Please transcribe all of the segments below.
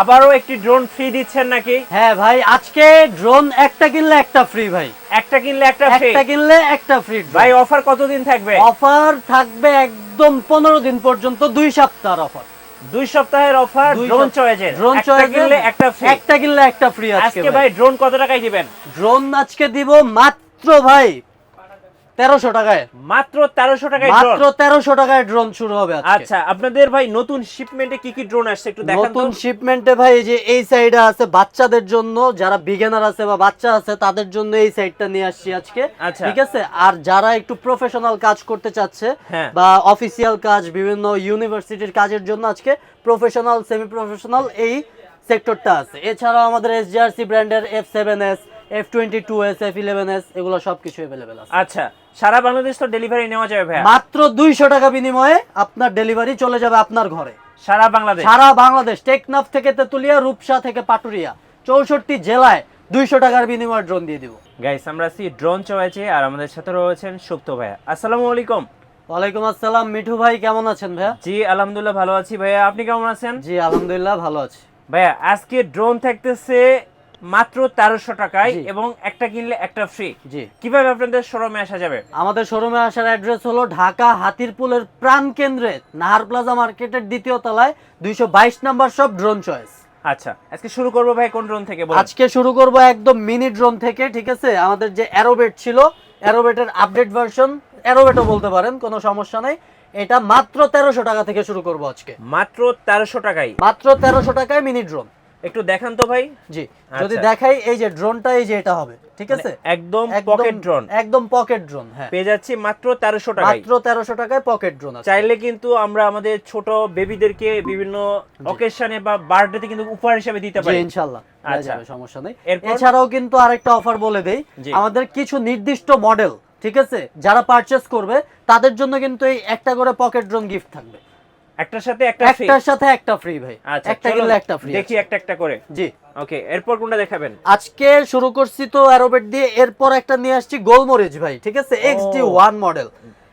আবারও একটি drone free দিচ্ছেন নাকি? হ্যাঁ ভাই আজকে ড্রোন একটা কিনলে একটা ফ্রি ভাই। একটা কিনলে একটা ফ্রি একটা কিনলে একটা ফ্রি ভাই অফার কতদিন থাকবে? অফার থাকবে একদম পনেরো দিন পর্যন্ত দুই সপ্তাহ অফার দুই সপ্তাহের অফার ড্রোন চয়েজের ড্রোন একটা কিনলে একটা ফ্রি একটা কিনলে একটা ফ্রি আজকে ভাই। ড্রোন কত টাকায় দিবেন? ড্রোন আজকে দিব মাত্র ভাই তেরোশো টাকায়। মাত্র তেরোশো টাকায় মাত্র তেরোশো টাকায় ড্রোন শুরু হবে আচ্ছা আপনাদের ভাই নতুন শিপমেন্টে কি কি ড্রোন আসছে একটু দেখান নতুন শিপমেন্টে ভাই এই যে এই সাইডে আছে বাচ্চাদের জন্য যারা বিগিনার আছে বা বাচ্চা আছে তাদের জন্য এই সাইডটা নিয়ে আসছি আজকে। আচ্ছা। ঠিক আছে? আর যারা একটু প্রফেশনাল কাজ করতে চাচ্ছে হ্যাঁ। বা অফিসিয়াল কাজ বিভিন্ন ইউনিভার্সিটির কাজের জন্য আজকে প্রফেশনাল সেমি প্রফেশনাল এই সেক্টরটা আছে। এছাড়াও আমাদের এসজিআরসি ব্র্যান্ডের F seven S F twenty two S F eleven S এগুলো সবকিছু অ্যাভেলেবেল আছে। আচ্ছা সারা বাংলাদেশ তো ডেলিভারি নেওয়া যাবে ভাইয়া। মাত্র দুইশো টাকা বিনিময়ে আপনার ডেলিভারি চলে যাবে আপনার ঘরে। সারা বাংলাদেশ। সারা বাংলাদেশ টেকনাফ থেকে তেতুলিয়া রূপসা থেকে পাটুরিয়া চৌষট্টি জেলায় দুইশো টাকার বিনিময়ে ড্রোন দিয়ে দিব। গাইস আমরা আছি ড্রোন চয়েছে আর আমাদের সাথে রয়েছেন সুপ্ত ভাইয়া। আসসালামু আলাইকুম। ওয়ালাইকুম আসসালাম মিঠু ভাই কেমন আছেন ভাইয়া? জি আলহামদুলিল্লাহ ভালো আছি ভাইয়া। আপনি কেমন আছেন? জি আলহামদুলিল্লাহ ভালো আছি। ভাইয়া আজকে ড্রোন থাকতেছে মাত্র তেরোশো টাকায় এবং একটা কিনলে একটা ফ্রি জি। কীভাবে আপনাদের শোরুমে আসা যাবে? আমাদের শোরুমে আসার অ্যাড্রেস হলো ঢাকা হাতিরপুলের প্রাণ কেন্দ্রে নাহার প্লাজা মার্কেটের দ্বিতীয় তলায় দুইশো বাইশ নাম্বার সব ড্রোন চয়েস আচ্ছা আজকে শুরু করব ভাই কোন ড্রোন থেকে আজকে শুরু করব একদম মিনি ড্রোন থেকে ঠিক আছে? আমাদের যে অ্যারোবেট ছিল অ্যারোবেটের আপডেট ভার্সন অ্যারোবেটও বলতে পারেন কোনো সমস্যা নেই। এটা মাত্র তেরোশো টাকা থেকে শুরু করব আজকে। মাত্র তেরোশো টাকায়। মাত্র তেরোশো টাকায় মিনি ড্রোন একটু দেখান তো ভাই। জি আচ্ছা। যদি দেখাই এই যে ড্রোনটা এই যে এটা হবে ঠিক আছে? মানে একদম পকেট ড্রোন একদম পকেট ড্রোন হ্যাঁ। পেয়ে যাচ্ছি মাত্র তেরোশো টাকায়। মাত্র তেরোশো টাকায় পকেট ড্রোন আছে। চাইলে কিন্তু আমরা আমাদের ছোট বেবিদেরকে বিভিন্ন অকেশনে বা বার্থডেতে কিন্তু উপহার হিসেবে দিতে পারি। ইনশাল্লাহ আচ্ছা। সমস্যা নেই। এছাড়াও কিন্তু আরেকটা অফার বলে দেই। আমাদের কিছু নির্দিষ্ট মডেল ঠিক আছে? যারা পারচেস করবে তাদের জন্য কিন্তু এই একটা করে পকেট ড্রোন গিফট থাকবে। একটার সাথে একটা free। একটার সাথে একটা ফ্রি ভাই। আচ্ছা একটা কিনলে একটা ফ্রি দেখি একটা একটা করে। জি। ওকে এরপর কোনটা দেখাবেন? আজকে শুরু করছি তো অ্যারোবেট দিয়ে এরপর একটা নিয়ে আসছি গোলমরিচ ভাই ঠিক আছে? X D one model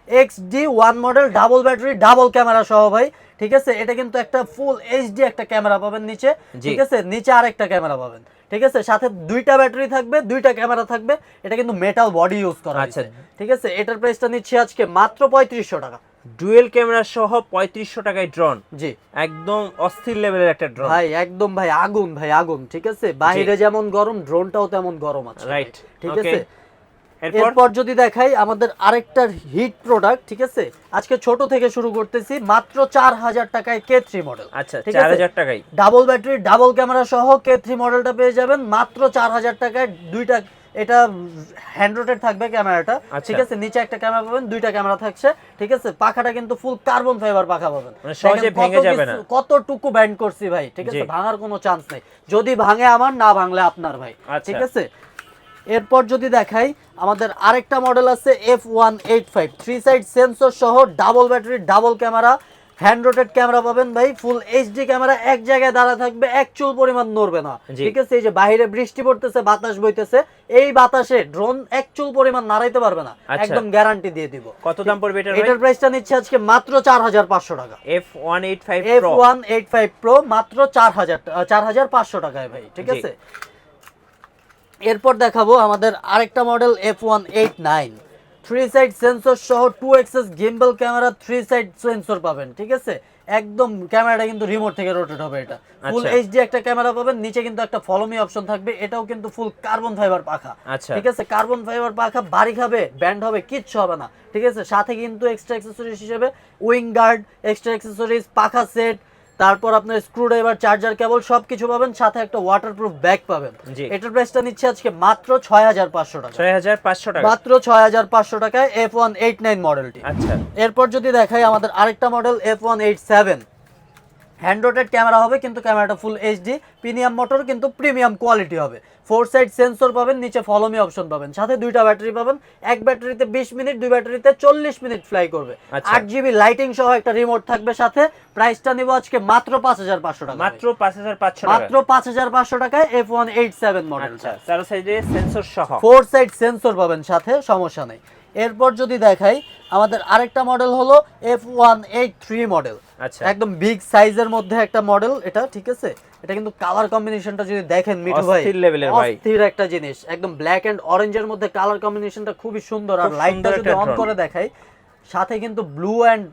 X D one model double battery double camera সহ ভাই ঠিক আছে? এটা কিন্তু একটা ফুল এইচডি একটা ক্যামেরা পাবেন নিচে ঠিক আছে? নিচে আরেকটা ক্যামেরা পাবেন ঠিক আছে? সাথে দুইটা ব্যাটারি থাকবে দুইটা ক্যামেরা থাকবে। এটা কিন্তু মেটাল বডি ইউজ করা আচ্ছা। আছে ঠিক আছে? এটার প্রাইসটা নিচ্ছি আজকে মাত্র পঁয়ত্রিশশো টাকা। ডুয়েল ক্যামেরা সহ পঁয়ত্রিশশো টাকায় ড্রোন জি। একদম অস্থির লেভেলের একটা ড্রোন ভাই একদম ভাই আগুন ভাই আগুন ঠিক আছে? বাইরে যেমন গরম ড্রোনটাও তেমন গরম আছে Right, ঠিক আছে? এরপর? এরপর যদি দেখাই আমাদের আরেকটা হিট প্রোডাক্ট ঠিক আছে? আজকে ছোট থেকে শুরু করতেছি মাত্র চার হাজার টাকায় কে থ্রি মডেল আচ্ছা চার হাজার টাকায়। ডাবল ব্যাটারি ডাবল ক্যামেরা সহ কে থ্রি মডেলটা পেয়ে যাবেন মাত্র চার হাজার টাকায় দুইটা এটা হ্যান্ড রোটেড থাকবে ক্যামেরাটা। আচ্ছা। ঠিক আছে? নিচে একটা ক্যামেরা পাবেন দুইটা ক্যামেরা থাকছে ঠিক আছে? পাখাটা কিন্তু ফুল কার্বন ফাইবার পাখা পাবেন। মানে সহজে ভেঙে যাবে না। কতটুকু ব্যান্ড করছি ভাই ঠিক আছে? ভাঙার কোনো চান্স নেই। যদি ভাঙে আমার না ভাঙলে আপনার ভাই আচ্ছা। ঠিক আছে? এরপর যদি দেখাই আমাদের আরেকটা মডেল আছে F one eight five three side sensor সহ double battery double camera hand rotated camera পাবেন ভাই ফুল এইচডি ক্যামেরা এক জায়গায় দাঁড়া থাকবে এক চুল পরিমাণ নড়বে না। ঠিক আছে এই যে বাইরে বৃষ্টি পড়তেছে বাতাস বইতেছে এই বাতাসে ড্রোন এক চুল পরিমাণ নাড়াইতে পারবে না। আচ্ছা। একদম গ্যারান্টি দিয়ে দিব। কত দাম পড়বে এটার এটার প্রাইসটা নিচ্ছে আজকে মাত্র চার হাজার পাঁচশো টাকা। F one eight five one eight five pro মাত্র চার হাজার চার হাজার পাঁচশো টাকায় ভাই ঠিক আছে? এরপর দেখাবো আমাদের আরেকটা model F one eight nine three side sensor সহ two axis gimbal camera three side sensor পাবেন ঠিক আছে? একদম ক্যামেরাটা কিন্তু রিমোট থেকে রোটেট হবে এটা। ফুল আচ্ছা। এইচডি একটা ক্যামেরা পাবেন নিচে কিন্তু একটা ফলোমি অপশন থাকবে এটাও কিন্তু ফুল কার্বন ফাইবার পাখা। আচ্ছা। ঠিক আছে? কার্বন ফাইবার পাখা বাড়ি খাবে ব্যান্ড হবে কিচ্ছু হবে না। ঠিক আছে? সাথে কিন্তু এক্সট্রা অ্যাক্সেসরিজ হিসেবে উইং গার্ড এক্সট্রা অ্যাক্সেসরিজ পাখা সেট তারপর আপনার স্ক্রুড্রাইভার চার্জার কেবল সবকিছু পাবেন সাথে একটা ওয়াটারপ্রুফ ব্যাগ পাবেন। এটার প্রাইসটা নিচ্ছে আজকে মাত্র ছয় হাজার পাঁচশো টাকা। ছয় হাজার পাঁচশো টাকা। মাত্র ছয় হাজার পাঁচশো টাকায় এফ ওয়ান এইট নাইন মডেলটি আচ্ছা। এরপর যদি দেখাই আমাদের আরেকটা model F one eight seven hand rotated camera হবে কিন্তু ক্যামেরাটা ফুল এইচডি প্রিমিয়াম মোটর কিন্তু প্রিমিয়াম কোয়ালিটি হবে। ফোর সাইড সেন্সর পাবেন নিচে ফলোমি অপশন পাবেন। সাথে দুইটা ব্যাটারি পাবেন। এক ব্যাটারিতে বিশ মিনিট দুই ব্যাটারিতে চল্লিশ মিনিট ফ্লাই করবে। আচ্ছা। আট জিবি লাইটিং সহ একটা রিমোট থাকবে সাথে। প্রাইসটা নিব আজকে মাত্র পাঁচ হাজার পাঁচশো টাকা। মাত্র পাঁচ হাজার পাঁচশো মাত্র পাঁচ হাজার পাঁচশো টাকায় F one eight seven model চার সাইডে সেন্সর সহ। ফোর সাইড সেন্সর পাবেন সাথে সমস্যা নেই। এরপর যদি দেখাই আমাদের আরেকটা মডেল হলো F one eight three model আচ্ছা। একদম বিগ সাইজের মধ্যে একটা মডেল এটা ঠিক আছে? এটা কিন্তু কালার কম্বিনেশনটা যদি দেখেন মিঠু ভাই অস্থির লেভেলের ভাই। অস্থির একটা জিনিস। একদম ব্ল্যাক এন্ড অরেঞ্জের মধ্যে কালার কম্বিনেশনটা খুবই সুন্দর। আর লাইটটা যদি অন করে দেখাই সাথে কিন্তু ব্লু এন্ড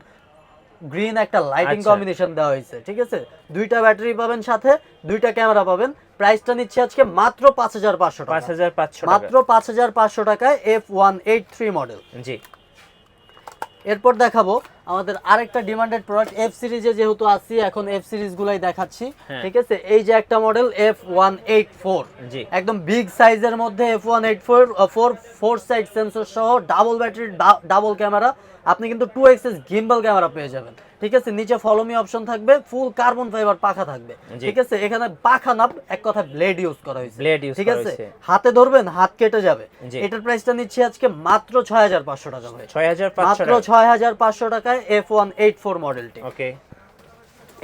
গ্রিন একটা লাইটিং আচ্ছা। কম্বিনেশন দেওয়া হয়েছে ঠিক আছে? দুইটা ব্যাটারি পাবেন সাথে দুইটা ক্যামেরা পাবেন। প্রাইসটা নিচ্ছে আজকে মাত্র পাঁচ হাজার পাঁচশো পাঁচ টাকা হাজার পাঁচশো মাত্র পাঁচ হাজার পাঁচশো টাকায় F one eight three model জি। এরপর দেখাবো আমাদের আরেকটা ডিমান্ডেড প্রোডাক্ট এফ সিরিজে যেহেতু আছি এখন এফ সিরিজ সিরিজগুলাই দেখাচ্ছি হ্যাঁ। ঠিক আছে? এই যে একটা model F one eight four একদম বিগ সাইজের মধ্যে F one eight four four four side sensor সহ ডাবল ব্যাটারি ডাবল ক্যামেরা আপনি কিন্তু টু এক্সএস গিম্বল ক্যামেরা পেয়ে যাবেন। ঠিক আছে নিচে ফলোমি অপশন থাকবে ফুল কার্বন ফাইবার পাখা থাকবে। ঠিক আছে এখানে পাখা না এক কথা ব্লেড ইউজ করা হয়েছে। ব্লেড ইউজ ঠিক আছে? হাতে ধরবেন হাত কেটে যাবে। এটার প্রাইসটা নিচ্ছে আজকে মাত্র ছয় হাজার পাঁচশো টাকা ভাই ছয় হাজার পাঁচশো মাত্র ছয় হাজার পাঁচশো টাকায় এফ ওয়ান এইট ফোর মডেলটি ওকে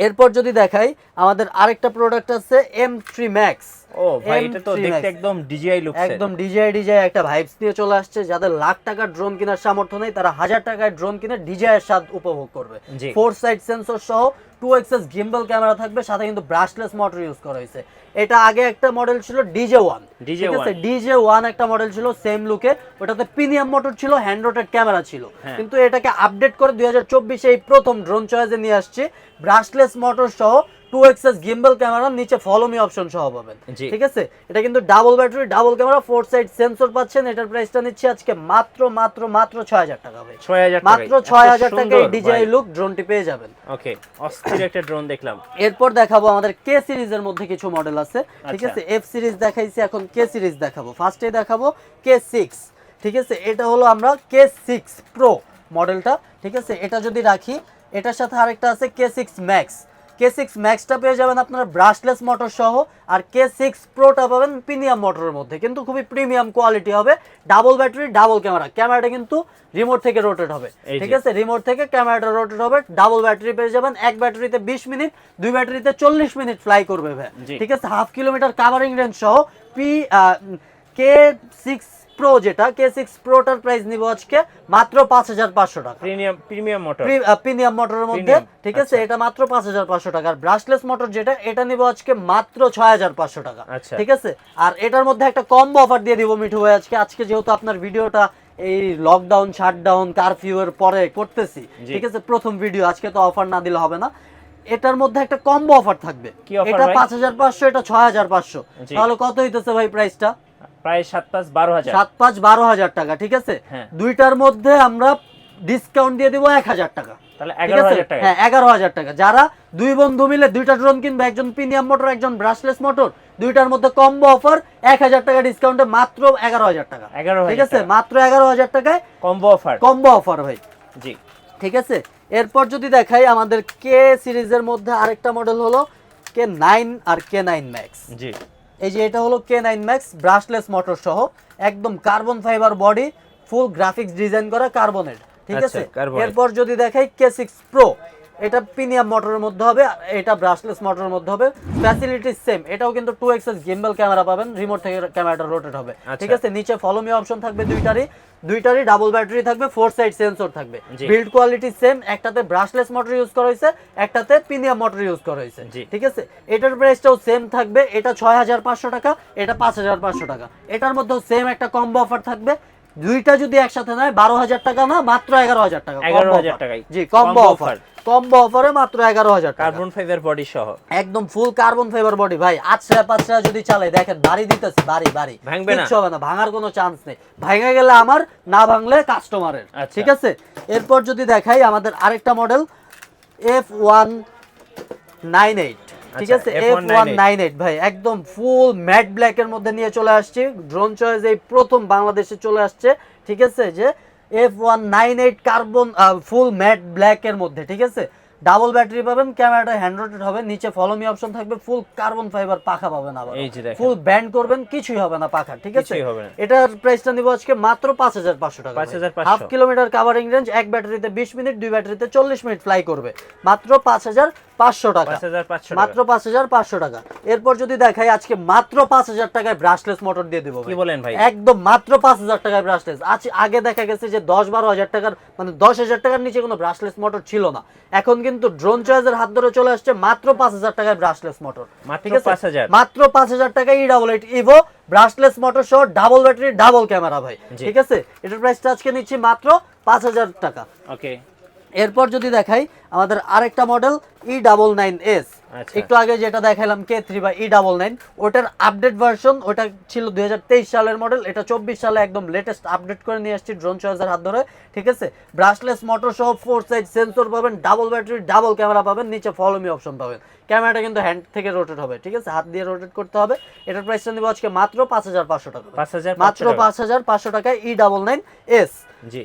এরপর যদি দেখাই আমাদের আরেকটা প্রোডাক্ট আছে এম থ্রি ম্যাক্স ও ভাই এটা তো দেখতে একদম ডিজিআই লুক একদম ডিজিআই ডিজিআই একটা ভাইবস নিয়ে চলে আসছে। যাদের লাখ টাকার ড্রোন কেনার সামর্থ্য নেই তারা হাজার টাকায় ড্রোন কিনে ডিজাইয়ের স্বাদ উপভোগ করবে। ফোর সাইড সেন্সর সহ টু এক্সএস গিম্বল ক্যামেরা থাকবে সাথে কিন্তু ব্রাশলেস মোটর ইউজ করা হয়েছে। এটা আগে একটা মডেল ছিল ডিজে ওয়ান DJ ঠিক আছে? ডিজে ওয়ান একটা মডেল ছিল সেম লুকে ওটাতে প্রিমিয়াম মোটর ছিল হ্যান্ড রোটেড ক্যামেরা ছিল। হ্যাঁ। কিন্তু এটাকে আপডেট করে দুই হাজার চব্বিশে এই প্রথম ড্রোন চয়েসে নিয়ে আসছে। ব্রাশলেস মোটর সহ টু এক্সএস গিম্বল ক্যামেরা নিচে ফলো মি অপশন সহ পাবেন। ঠিক আছে? এটা কিন্তু double battery double camera four side sensor পাচ্ছেন। এটার প্রাইসটা নিচ্ছে আজকে মাত্র মাত্র মাত্র ছয় হাজার টাকা ছয় হাজার মাত্র ছয় হাজার টাকায় ডিজাই লুক ড্রোনটি পেয়ে যাবেন। ওকে অস্থির একটা ড্রোন দেখলাম। এরপর দেখাবো আমাদের কে সিরিজের মধ্যে কিছু মডেল আছে। ঠিক আচ্ছা। আছে? এফ সিরিজ দেখাইছি এখন কে সিরিজ দেখাবো। ফার্স্টে দেখাবো কে সিক্স ঠিক আছে? এটা হলো আমরা কে সিক্স প্রো মডেলটা ঠিক আছে? এটা যদি রাখি এটার সাথে আরেকটা আছে K six max K six ম্যাক্সটা পেয়ে যাবেন আপনারা ব্রাশলেস মোটর সহ আর কে সিক্স প্রোটা পাবেন প্রিমিয়াম মোটরের মধ্যে। কিন্তু খুবই প্রিমিয়াম কোয়ালিটি হবে। ডাবল ব্যাটারি ডাবল ক্যামেরা ক্যামেরাটা কিন্তু রিমোট থেকে রোটেট হবে। ঠিক আছে? রিমোট থেকে ক্যামেরাটা রোটেট হবে। ডাবল ব্যাটারি পেয়ে যাবেন। এক ব্যাটারিতে বিশ মিনিট দুই ব্যাটারিতে চল্লিশ মিনিট ফ্লাই করবে ভাই। ঠিক আছে? হাফ কিলোমিটার কাভারিং রেঞ্জ সহ পি কে সিক্স প্রো যেটা কে সিক্স প্রোটার প্রাইস নিব আজকে মাত্র পাঁচ হাজার পাঁচশো টাকা। প্রিমিয়াম প্রিমিয়াম মোটর প্রিমিয়াম মোটরের মধ্যে ঠিক আছে? আচ্ছা। এটা মাত্র পাঁচ হাজার পাঁচশো টাকা। আর ব্রাশলেস মোটর যেটা এটা নিব আজকে মাত্র ছয় হাজার পাঁচশো টাকা। আচ্ছা। ঠিক আছে? আর এটার মধ্যে একটা কম্বো অফার দিয়ে দিব মিঠু ভাই আজকে। আজকে যেহেতু আপনার ভিডিওটা এই লকডাউন শাটডাউন কারফিউ এর পরে করতেছি ঠিক আছে? প্রথম ভিডিও আজকে তো অফার না দিলে হবে না। এটার মধ্যে একটা কম্বো অফার থাকবে। এটা? পাঁচ হাজার পাঁচশো এটা ছয় হাজার পাঁচশো। তাহলে কত হইতেছে ভাই প্রাইসটা প্রায় সাত পাঁচ বারো হাজার। সাত পাঁচ বারো হাজার টাকা ঠিক আছে? হ্যাঁ। দুইটার মধ্যে আমরা ডিসকাউন্ট দিয়ে দিব এক হাজার টাকা। তাহলে এগারো হাজার টাকা। হ্যাঁ এগারো হাজার টাকা। যারা দুই বন্ধু মিলে দুইটা ড্রোন কিনবে একজন প্রিমিয়াম মোটর একজন ব্রাশলেস মোটর দুইটার মধ্যে কম্বো অফার এক হাজার টাকা ডিসকাউন্টে মাত্র এগারো হাজার টাকা। এগারো ঠিক আছে? মাত্র এগারো হাজার টাকায় কম্বো অফার কম্বো অফার ভাই। জি। ঠিক আছে? এরপর যদি দেখাই আমাদের কে সিরিজের মধ্যে আরেকটা মডেল হলো কে নাইন আর কে নাইন ম্যাক্স জি। এই যে এটা হলো K nine max brushless motor সহ একদম carbon fibre body full graphics design করা কার্বনের ঠিক আচ্ছা, আছে? এরপর যদি দেখাই কে সিক্স প্রো এটা প্রিমিয়াম মোটরের মধ্যে হবে এটা ব্রাশলেস মোটরের মধ্যে হবে। ফ্যাসিলিটি সেম এটাও কিন্তু টু এক্সএস গিম্বল ক্যামেরা পাবেন রিমোট থেকে ক্যামেরাটা রোটেট হবে। আচ্ছা। ঠিক আছে নিচে ফলো মি অপশন থাকবে দুইটারই। দুইটারই ডাবল ব্যাটারি থাকবে ফোর সাইড সেন্সর থাকবে। বিল্ড কোয়ালিটি সেম একটাতে ব্রাশলেস মোটর ইউজ করা হয়েছে একটাতে প্রিমিয়াম মোটর ইউজ করা হয়েছে। ঠিক আছে এটার প্রাইসটাও সেম থাকবে এটা ছয় হাজার পাঁচশো টাকা এটা পাঁচ হাজার পাঁচশো টাকা। এটার মধ্যেও সেম একটা কম্বো অফার থাকবে দুইটা যদি একসাথে নেয় বারো হাজার টাকা না মাত্র এগারো হাজার টাকা। 11,000 টাকায়। জি কম্বো অফার কম্বো অফারে মাত্র এগারো হাজার কার্বন ফাইবার বডি সহ। একদম ফুল কার্বন ফাইবার বডি ভাই আচ্ছা পাঁচটা যদি চালাই দেখেন বাড়ি দিতেছি বাড়ি বাড়ি। ভাঙবে না? হবে না ভাঙার কোনো চান্স নেই। ভাঙে গেলে আমার না ভাঙলে কাস্টমারের আচ্ছা। ঠিক আছে? এরপর যদি দেখাই আমাদের আরেকটা model F one nine eight ঠিক আচ্ছা, আছে F198 ভাই একদম ফুল ম্যাট ব্ল্যাক এর মধ্যে নিয়ে চলে আসছি। ড্রোন চয়েস এই প্রথম বাংলাদেশে চলে আসছে ঠিক আছে যে F one nine eight carbon full matte black এর মধ্যে ঠিক আছে? ডাবল ব্যাটারি পাবেন ক্যামেরাটা হ্যান্ড রোটেড হবে নিচে ফলো মি অপশন থাকবে ফুল কার্বন ফাইবার পাখা পাবেন আবার। ফুল ব্যান্ড করবেন কিছুই হবে না পাখা ঠিক আছে। এটার প্রাইসটা নিব আজকে মাত্র পাঁচ হাজার পাঁচশো টাকা 5,500 হাফ কিলোমিটার কাভারিং রেঞ্জ এক ব্যাটারিতে বিশ মিনিট দুই ব্যাটারিতে চল্লিশ মিনিট ফ্লাই করবে। মাত্র পাঁচ হাজার পাঁচশো টাকা। মাত্র পাঁচ হাজার পাঁচশো টাকা। এরপর যদি দেখাই আজকে মাত্র পাঁচ হাজার টাকায় ব্রাশলেস মোটর দিয়ে দেবো কি বলেন ভাই? একদম মাত্র পাঁচ হাজার টাকায় ব্রাশলেস আজ আগে দেখা গেছে যে দশ বারো হাজার টাকার মানে দশ হাজার টাকার নিচে কোনো ব্রাশলেস মোটর ছিল না। এখন কিন্তু ড্রোন চয়েসের হাত ধরে চলে আসছে মাত্র পাঁচ হাজার টাকায় ব্রাশলেস মোটর ঠিক আছে? মাত্র পাঁচ হাজার টাকায় E double eight Evo brushless motor সহ ডাবল ব্যাটারি ডাবল ক্যামেরা ভাই। ঠিক আছে? এটার প্রাইসটা আজকে নিচ্ছি মাত্র পাঁচ হাজার টাকা। ওকে এরপর যদি দেখাই আমাদের আরেকটা model E double nine S. একটু আগে যেটা দেখাইলাম কে থ্রি বা ই ডাবল নাইন ওটার আপডেট ভার্সন ওটা ছিল দু হাজার তেইশ সালের মডেল এটা চব্বিশ সালে একদম লেটেস্ট আপডেট করে নিয়ে আসছি ড্রোন চয়েসের হাত ধরে ঠিক আছে? ব্রাশলেস মোটর সহ ফোর সাইড সেন্সর পাবেন ডাবল ব্যাটারি ডাবল ক্যামেরা পাবেন নিচে ফলোমি অপশন পাবেন। ক্যামেরাটা কিন্তু হ্যান্ড থেকে রোটেট হবে ঠিক আছে? হাত দিয়ে রোটেট করতে হবে। এটার প্রাইসটা নিব আজকে মাত্র পাঁচ হাজার পাঁচশো টাকা। পাঁচ হাজার মাত্র পাঁচ হাজার পাঁচশো টাকায় ই ডাবল নাইন এস জি।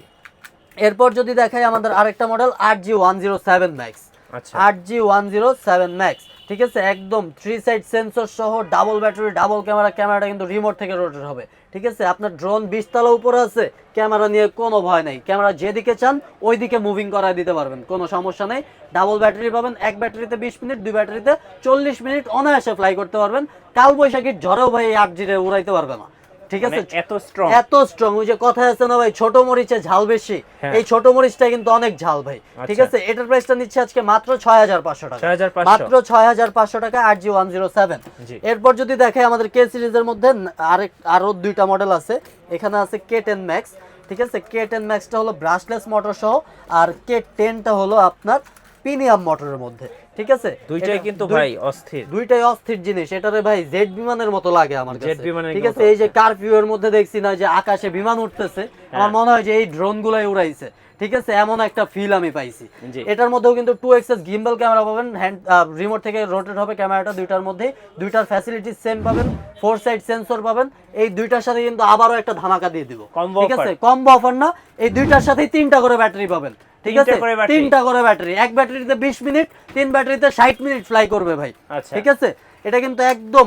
এরপর যদি দেখাই আমাদের আরেকটা মডেল আট G one zero seven max আচ্ছা। আট G one zero seven max ঠিক আছে? একদম থ্রি সাইড সেন্সর সহ ডাবল ব্যাটারি ডাবল ক্যামেরা ক্যামেরাটা কিন্তু রিমোট থেকে রোটেট হবে। ঠিক আছে? আপনার ড্রোন বিশ তলা উপরে আছে ক্যামেরা নিয়ে কোনো ভয় নেই। ক্যামেরা যেদিকে চান ওই দিকে মুভিং করায় দিতে পারবেন কোনো সমস্যা নেই। ডাবল ব্যাটারি পাবেন এক ব্যাটারিতে বিশ মিনিট দুই ব্যাটারিতে চল্লিশ মিনিট অনায়াসে ফ্লাই করতে পারবেন। কাল বৈশাখীর ঝড়েও ভাই এই আট জিরে উড়াইতে পারবে না। ঠিক মানে আছে? এত স্ট্রং এত স্ট্রং ওই যে কথা আছে না ভাই ছোট মরিচে ঝাল বেশি। হ্যাঁ। এই ছোট মরিচটা কিন্তু অনেক ঝাল ভাই। ঠিক আচ্ছা। আছে? এটার প্রাইসটা নিচ্ছে আজকে মাত্র ছয় হাজার পাঁচশো টাকা। 6,500 মাত্র ছয় হাজার পাঁচশো টাকা আট জি ওয়ান জিরো সেভেন। জি। এরপর যদি দেখে আমাদের কে সিরিজের মধ্যে আরেক আরও দুইটা মডেল আছে। এখানে আছে কে টেন ম্যাক্স ঠিক আছে? কে টেন ম্যাক্সটা হলো ব্রাশলেস মোটর সহ আর কে টেনটা হলো আপনার প্রিমিয়াম মোটরের মধ্যে। ঠিক আছে? দুইটাই কিন্তু ভাই অস্থির। দুইটাই অস্থির জিনিস। এটারে ভাই জেড বিমানের মতো লাগে আমার জেট বিমানের ঠিক আছে? এই যে কারফিউ এর মধ্যে দেখছি না যে আকাশে বিমান উঠতেছে হ্যাঁ। আমার মনে হয় যে এই ড্রোন গুলাই উড়াইছে। ঠিক আছে? এমন একটা ফিল আমি পাইছি। এটার মধ্যেও কিন্তু টু এক্সএস গিম্বল ক্যামেরা পাবেন হ্যান্ড রিমোট থেকে রোটেট হবে ক্যামেরাটা দুইটার মধ্যেই দুইটার ফ্যাসিলিটি সেম পাবেন ফোর সাইড সেন্সর পাবেন। এই দুইটার সাথে কিন্তু আবারও একটা ধামাকা দিয়ে দিব। ঠিক আছে? কম্বো অফার না এই দুইটার সাথেই তিনটা করে ব্যাটারি পাবেন। ঠিক তিনটা আছে করে তিনটা করে ব্যাটারি। এক ব্যাটারিতে বিশ মিনিট তিন ব্যাটারিতে ষাট মিনিট ফ্লাই করবে ভাই। আচ্ছা। ঠিক আছে? এটা কিন্তু একদম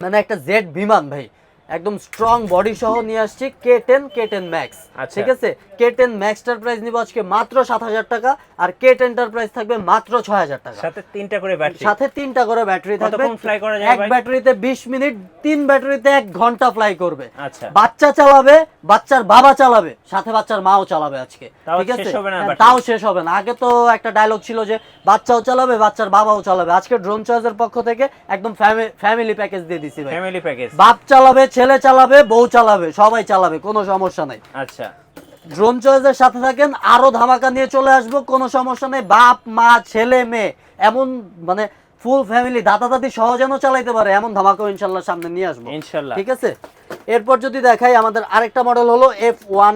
মানে একটা জেড বিমান ভাই। একদম স্ট্রং বডি সহ নিয়ে আসছি K ten K ten max. ঠিক আছে? কে টেন ম্যাক্সটার প্রাইস নিব আজকে মাত্র সাত হাজার টাকা আর কে টেনটার প্রাইস থাকবে মাত্র ছয় হাজার টাকা। সাথে তিনটা করে ব্যাটারি সাথে তিনটা করে ব্যাটারি থাকবে। এক ব্যাটারিতে বিশ মিনিট তিন ব্যাটারিতে এক ঘণ্টা ফ্লাই করবে। আচ্ছা। বাচ্চা চালাবে বাচ্চার বাবা চালাবে সাথে বাচ্চার মাও চালাবে আজকে। ঠিক আছে? তাও শেষ হবে না। আগে তো একটা ডায়লগ ছিল যে বাচ্চাও চালাবে বাচ্চার বাবাও চালাবে। আজকে ড্রোন চয়েসের পক্ষ থেকে একদম ফ্যামিলি প্যাকেজ দিয়ে দিছি ভাই। ফ্যামিলি প্যাকেজ বাপ চালাবে ছেলে চালাবে বউ চালাবে সবাই চালাবে কোনো সমস্যা নাই। আচ্ছা। ড্রোন চয়েসের সাথে থাকেন আরও ধামাকা নিয়ে চলে আসব কোনো সমস্যা নেই বাপ মা ছেলে মেয়ে এমন মানে ফুল ফ্যামিলি দাদা দাদি সহজেন চালাইতে পারে এমন ধামাকা ইনশাল্লাহ সামনে নিয়ে আসব। ইনশাল্লাহ। ঠিক আছে? এরপর যদি দেখাই আমাদের আরেকটা মডেল হলো F one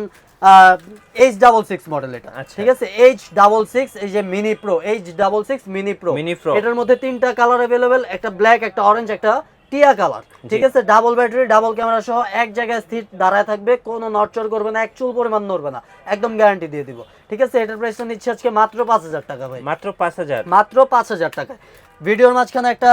H double six model এটা। আচ্ছা। ঠিক আছে? এইচ ডাবল সিক্স এই যে mini pro H double six mini pro mini pro এটার মধ্যে তিনটা কালার অ্যাভেলেবেল একটা ব্ল্যাক একটা অরেঞ্জ একটা টিয়া কালার ঠিক আছে? ডাবল ব্যাটারি ডাবল ক্যামেরা সহ এক জায়গায় স্থির দাঁড়ায় থাকবে কোনো নড়চড় করবে না এক চুল পরিমাণ নড়বে না একদম গ্যারান্টি দিয়ে দিব। ঠিক আছে? এটার প্রাইসটা নিচ্ছে আজকে মাত্র পাঁচ হাজার টাকা ভাই। মাত্র পাঁচ হাজার। মাত্র পাঁচ হাজার টাকায়। ভিডিওর মাঝখানে একটা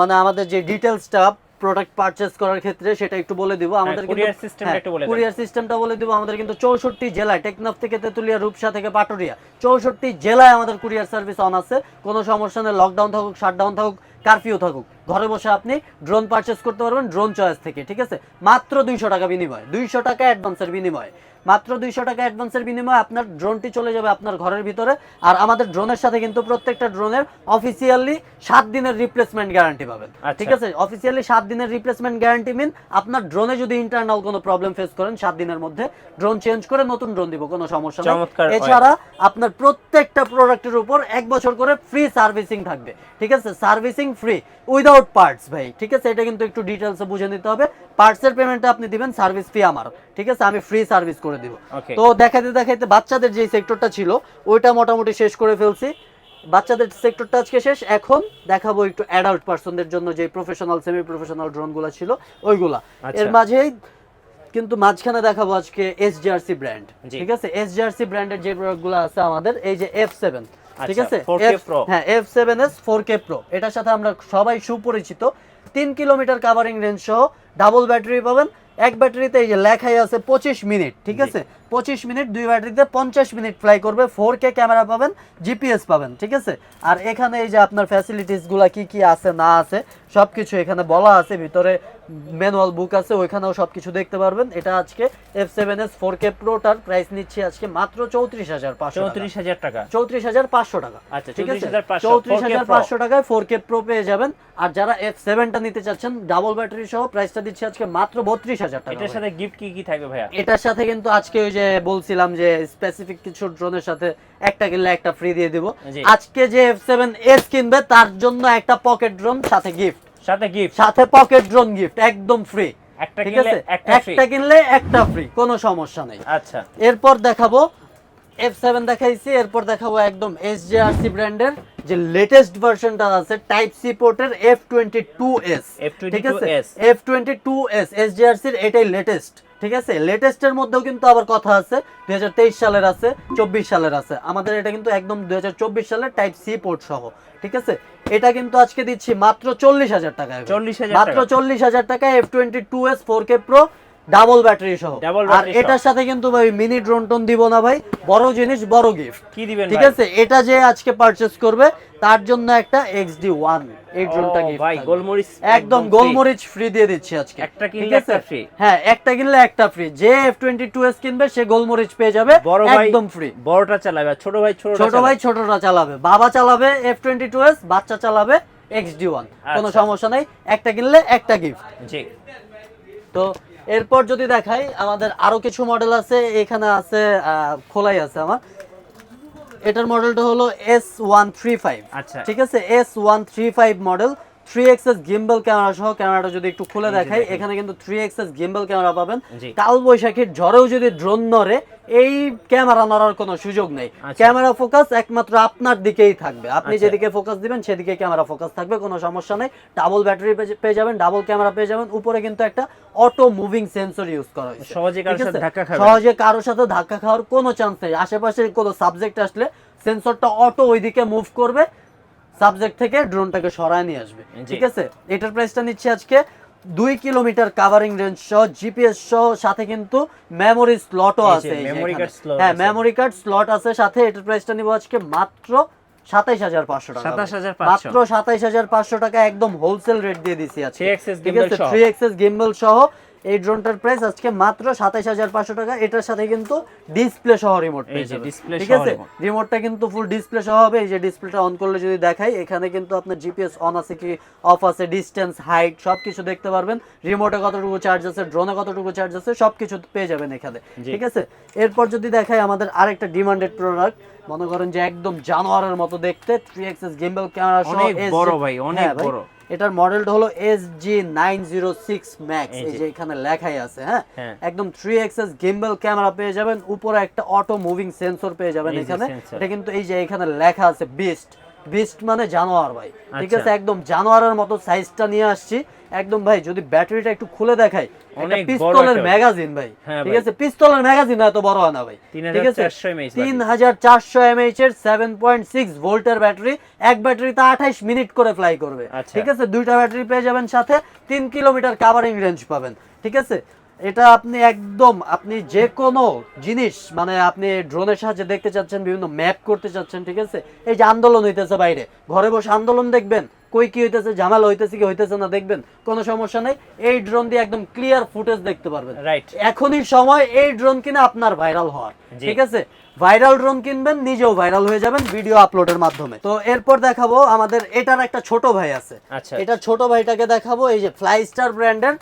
মানে আমাদের যে ডিটেলসটা প্রোডাক্ট পারচেজ করার ক্ষেত্রে সেটা একটু বলে দিব। আমাদের হ্যাঁ, courier system একটু বলে। কুরিয়ার সিস্টেমটা বলে দিব। আমাদের কিন্তু চৌষট্টি জেলায় টেকনাফ থেকে তেতুলিয়া রূপসা থেকে পাটুরিয়া চৌষট্টি জেলায় আমাদের কুরিয়ার সার্ভিস অন আছে। কোনো সমস্যা নেই লকডাউন থাকুক শাটডাউন থাকুক কারফিউ থাকুক। ঘরে বসে আপনি ড্রোন পারচেস করতে পারবেন ড্রোন চয়েস থেকে ঠিক আছে? মাত্র দুইশো টাকা বিনিময় দুইশো টাকা অ্যাডভান্সের বিনিময়। মাত্র দুইশো টাকা অ্যাডভান্সের বিনিময়ে আপনার ড্রোনটি চলে যাবে আপনার ঘরের ভিতরে। আর আমাদের ড্রোনের সাথে কিন্তু প্রত্যেকটা ড্রোনের অফিসিয়ালি সাত দিনের রিপ্লেসমেন্ট গ্যারান্টি পাবেন। আচ্ছা। ঠিক আছে? অফিসিয়ালি সাত দিনের রিপ্লেসমেন্ট গ্যারান্টি মিন আপনার ড্রোনে যদি ইন্টারনাল কোনো প্রবলেম ফেস করেন সাত দিনের মধ্যে ড্রোন চেঞ্জ করে নতুন ড্রোন দিব কোনো সমস্যা নেই। এছাড়া আপনার প্রত্যেকটা প্রোডাক্টের উপর এক বছর করে ফ্রি সার্ভিসিং থাকবে। ঠিক আছে? সার্ভিসিং ফ্রি উইদাউট পার্টস ভাই। ঠিক আছে? এটা কিন্তু একটু ডিটেলসে বুঝে নিতে হবে। পার্টসের পেমেন্টটা আপনি দিবেন সার্ভিস ফি আমার। ঠিক আছে? আমি ফ্রি সার্ভিস করে দিব। তো দেখাইতে দেখাইতে বাচ্চাদের যে সেক্টরটা ছিল ওইটা মোটামুটি শেষ করে ফেলছি। বাচ্চাদের সেক্টরটা আজকে শেষ। এখন দেখাবো একটু অ্যাডাল্ট পার্সনদের জন্য যে প্রফেশনাল সেমি প্রফেশনাল ড্রোনগুলো ছিল ওইগুলা। আচ্ছা। এর মাঝেই কিন্তু মাঝখানে দেখাবো আজকে এস এসজিআরসি ব্র্যান্ড ঠিক আছে? এস এসজিআরসি ব্র্যান্ডের যে প্রোডাক্টগুলো আছে আমাদের এই যে এফ সেভেন ঠিক আচ্ছা, আছে? 4K F- হ্যাঁ F seven S four K pro এটার সাথে আমরা সবাই সুপরিচিত। তিন কিলোমিটার কাভারিং রেঞ্জ সহ ডাবল ব্যাটারি পাবেন। এক ব্যাটারিতে এই যে লেখাই আছে পঁচিশ মিনিট ঠিক আছে? পঁচিশ মিনিট দুই ব্যাটারিতে পঞ্চাশ মিনিট ফ্লাই করবে ফোর কে ক্যামেরা পাবেন জিপিএস পাবেন ঠিক আছে? আর এখানে এই যে আপনার ফ্যাসিলিটিসগুলো কি কি আছে না আছে সব কিছু এখানে বলা আছে ভিতরে ম্যানুয়াল বুক আছে ওইখানেও সব কিছু দেখতে পারবেন। এটা আজকে F seven S four K প্রোটার price নিচ্ছি আজকে মাত্র চৌত্রিশ হাজার পাঁচশো চৌত্রিশ হাজার টাকা? চৌত্রিশ হাজার পাঁচশো টাকা আচ্ছা, ঠিক আছে? চৌত্রিশ হাজার পাঁচশো টাকায় ফোর কে প্রো পেয়ে যাবেন। আর যারা এফ সেভেনটা নিতে চাচ্ছেন ডাবল ব্যাটারি সহ প্রাইসটা দিচ্ছি আজকে মাত্র বত্রিশ হাজার টাকা এটার সাথে গিফট কি কি থাকবে ভাইয়া? এটার সাথে কিন্তু আজকে ওই যে বলছিলাম যে স্পেসিফিক কিছু ড্রোনের সাথে একটা কিনলে একটা ফ্রি দিয়ে দিব। আজকে যে এফ সেভেন এস কিনবে তার জন্য একটা পকেট ড্রোন সাথে গিফট সাথে গিফট সাথে পকেট ড্রোন গিফট একদম ফ্রি একটা কিনলে একটা কিনলে একটা ফ্রি কোনো সমস্যা নেই। আচ্ছা। এরপর দেখাবো এফ সেভেন দেখাইছি এরপর দেখাবো একদম এস জে আর সি ব্র্যান্ডের যে লেটেস্ট ভার্সনটা আছে টাইপ সি পোর্টের এফ টোয়েন্টি টু এস ঠিক আছে? F22S F twenty two S S J R সির এটাই লেটেস্ট ঠিক আছে? লেটেস্টের মধ্যেও কিন্তু আবার কথা আছে দুই হাজার তেইশ সালের আছে চব্বিশ সালের আছে। আমাদের এটা কিন্তু একদম দুই হাজার চব্বিশ সালের টাইপ সি পোর্ট সহ ঠিক আছে? এটা কিন্তু আজকে দিচ্ছি মাত্র চল্লিশ হাজার টাকায়। 40,000 মাত্র চল্লিশ হাজার টাকায় F twenty two S four K pro double battery সহ। আর এটার সাথে কিন্তু ভাই মিনি ড্রোন টোন দিব না ভাই। বড় জিনিস বড় গিফট কি দিবেন ঠিক আছে? এটা যে আজকে পারচেজ করবে তার জন্য একটা এক্সডি ওয়ান এই ড্রোনটা গিফট ভাই গোলমরিচ একদম গোলমরিচ ফ্রি দিয়ে দিচ্ছি আজকে। একটা কিনলে একটা free। হ্যাঁ একটা কিনলে একটা ফ্রি যে এফ টোয়েন্টি টু এস কিনবে সে গোলমরিচ পেয়ে যাবে। একদম ফ্রি বড়টা চালাবে আর ছোট ভাই ছোট ছোট ভাই ছোটরা চালাবে। বাবা চালাবে এফ টোয়েন্টি টু এস বাচ্চা চালাবে এক্সডি ওয়ান কোনো আচ্ছা। সমস্যা নাই। একটা কিনলে একটা গিফট জি। তো এরপর যদি দেখাই আমাদের আরও কিছু মডেল আছে এখানে আছে খোলাই আছে আমার। এটার মডেলটা হলো এস ওয়ান থ্রি ফাইভ আচ্ছা। ঠিক আছে? S one three five model three axis gimbal camera সহ ক্যামেরাটা যদি একটু খুলে দেখাই এখানে কিন্তু থ্রি এক্সএস গিম্বল ক্যামেরা পাবেন। কালবৈশাখীর কাল বৈশাখীর ঝড়েও যদি ড্রোন নড়ে এই ক্যামেরা নড়ার কোনো সুযোগ নেই। আচ্ছা। ক্যামেরা ফোকাস একমাত্র আপনার দিকেই থাকবে। আপনি আচ্ছা। যেদিকে ফোকাস দিবেন সেদিকে ক্যামেরা ফোকাস থাকবে কোনো সমস্যা নেই। ডাবল ব্যাটারি পেয়ে যাবেন ডাবল ক্যামেরা পেয়ে যাবেন। উপরে কিন্তু একটা অটো মুভিং সেন্সর ইউজ করা হয়েছে। সহজে কারোর সাথে ধাক্কা খাবে সহজে কারোর সাথে ধাক্কা খাওয়ার কোনো চান্স নেই। আশেপাশে কোনো সাবজেক্ট আসলে সেন্সরটা অটো ওইদিকে মুভ করবে সাবজেক্ট থেকে ড্রোনটাকে সরায় নিয়ে আসবে। ঠিক আছে? এটার প্রাইসটা নিচ্ছে আজকে দুই কিলোমিটার কাভারিং রেঞ্জ সহ জিপিএস সহ সাথে কিন্তু মেমোরি স্লটও আছে হ্যাঁ আছে। মেমোরি কার্ড স্লট আছে সাথে এটার প্রাইসটা নিব আজকে মাত্র সাতাইশ হাজার পাঁচশো টাকা। মাত্র সাতাইশ হাজার পাঁচশো টাকা একদম হোলসেল রেট দিয়ে দিছি আজকে। 3XS ঠিক আছে থ্রি এক্সেস গিম্বল সহ এই ড্রোনটার প্রাইস আজকে মাত্র সাতাইশ হাজার পাঁচশো টাকা। এটার সাথে কিন্তু ডিসপ্লে সহ রিমোট display ঠিক আছে? রিমোটটা কিন্তু ফুল ডিসপ্লে সহ হবে। এই যে ডিসপ্লেটা অন করলে যদি দেখাই এখানে কিন্তু আপনার জিপিএস অন আছে কি অফ আছে ডিস্টেন্স হাইট সব কিছু দেখতে পারবেন। রিমোটে কতটুকু চার্জ আছে ড্রোনে কতটুকু চার্জ আছে সব কিছু পেয়ে যাবেন এখানে। ঠিক আছে? এরপর যদি দেখাই আমাদের আরেকটা ডিমান্ডেড প্রোডাক্ট মনে করেন যে একদম জানোয়ারের মতো দেখতে থ্রি এক্সেস গিম্বল ক্যামেরা সহ অনেক বড় ভাই, অনেক হ্যাঁ বড়। এটার মডেলটা হলো S G nine zero six max এই। যে এখানে লেখাই আছে হ্যাঁ হ্যাঁ। একদম থ্রি এক্সেস গিম্বল ক্যামেরা পেয়ে যাবেন উপরে একটা অটো মুভিং সেন্সর পেয়ে যাবেন এখানে এটা কিন্তু এই যে এখানে লেখা আছে বিস্ট বিস্ট মানে জানোয়ার ভাই। ঠিক আচ্ছা। আছে একদম জানোয়ারের মতো সাইজটা নিয়ে আসছি। একদম ভাই যদি ব্যাটারিটা একটু খুলে দেখাই একটা অনেক পিস্তলের ম্যাগাজিন ভাই। হ্যাঁ ঠিক আছে পিস্তলের ম্যাগাজিন এত বড় হয় না ভাই। ঠিক আছে 3400 mAh তিন হাজার চারশো এমএইচ এর সেভেন পয়েন্ট সিক্স ভোল্টের ব্যাটারি। এক ব্যাটারিতে আঠাইশ মিনিট করে ফ্লাই করবে। আচ্ছা। ঠিক আছে দুইটা ব্যাটারি পেয়ে যাবেন সাথে। তিন কিলোমিটার কাভারিং রেঞ্জ পাবেন। ঠিক আছে এটা আপনি একদম আপনি যে কোনো জিনিস মানে আপনি ড্রোনের সাহায্যে দেখতে চাচ্ছেন বিভিন্ন ম্যাপ করতে চাচ্ছেন ঠিক আছে? এই যে আন্দোলন হইতেছে বাইরে ঘরে বসে আন্দোলন দেখবেন কই কি হইতেছে ঝামেলা হইতেছে কি হইতেছে না দেখবেন কোনো সমস্যা নেই এই ড্রোন দিয়ে একদম ক্লিয়ার ফুটেজ দেখতে পারবেন। রাইট এখনই সময় এই ড্রোন কিনে আপনার ভাইরাল হওয়ার ঠিক আছে? ভাইরাল ড্রোন কিনবেন নিজেও ভাইরাল হয়ে যাবেন ভিডিও আপলোডের মাধ্যমে। তো এরপর দেখাবো আমাদের এটার একটা ছোট ভাই আছে। আচ্ছা। এটা ছোট ভাইটাকে দেখাবো এই যে ফ্লাই স্টার ব্র্যান্ডের।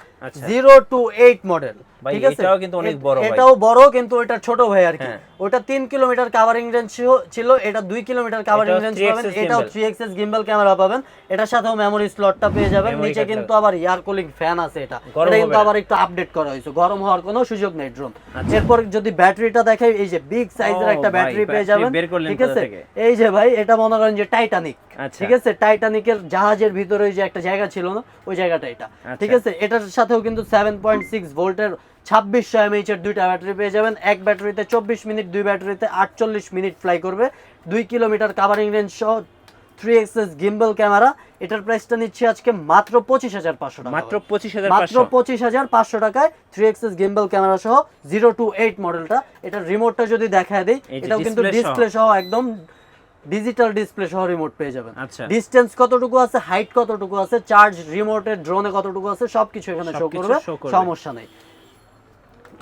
জিরো টু এইট মডেল ঠিক আছে? এটাও কিন্তু অনেক বড় এটাও বড় কিন্তু ওটা ছোট ভাই আর কি। হ্যাঁ। ওটা তিন কিলোমিটার কাভারিং রেঞ্জ ছিল এটা দুই কিলোমিটার কাভারিং রেঞ্জ পাবেন এটাও থ্রি এক্সএস গিম্বল ক্যামেরা পাবেন। এটার সাথেও মেমোরি স্লটটা পেয়ে যাবেন নিচে কিন্তু আবার এয়ার কুলিং ফ্যান আছে এটা। এটা কিন্তু আবার একটু আপডেট করা হয়েছে গরম হওয়ার কোনো সুযোগ নেই ড্রোন আচ্ছা। এরপর যদি ব্যাটারিটা দেখাই এই যে বিগ সাইজের একটা ব্যাটারি পেয়ে যাবেন ঠিক আছে? এই যে ভাই এটা মনে করেন যে টাইটানিক আচ্ছা। ঠিক আছে? টাইটানিকের জাহাজের ভিতরে ওই যে একটা জায়গা ছিল না ওই জায়গাটা এটা আচ্ছা। ঠিক আছে? এটার সাথেও কিন্তু সেভেন পয়েন্ট সিক্স ভোল্টের ছাব্বিশশো এমএইচ এর দুইটা ব্যাটারি পেয়ে যাবেন। এক ব্যাটারিতে চব্বিশ মিনিট দুই ব্যাটারিতে আটচল্লিশ মিনিট ফ্লাই করবে। দুই কিলোমিটার কাভারিং রেঞ্জ সহ থ্রি এক্সএস গিম্বল ক্যামেরা এটার প্রাইসটা নিচ্ছে আজকে মাত্র পঁচিশ হাজার পাঁচশো টাকা মাত্র পঁচিশ হাজার মাত্র পঁচিশ হাজার পাঁচশো টাকায় থ্রি এক্সএস গিম্বল ক্যামেরা সহ জিরো টু। এইট মডেলটা এটার রিমোটটা যদি দেখায় দেই এটাও কিন্তু ডিসপ্লে সহ একদম ডিজিটাল ডিসপ্লে সহ রিমোট পেয়ে যাবেন আচ্ছা। ডিসটেন্স কতটুকু আছে হাইট কতটুকু আছে চার্জ রিমোটের ড্রোনে কতটুকু আছে সবকিছু এখানে শো করবে। সমস্যা নেই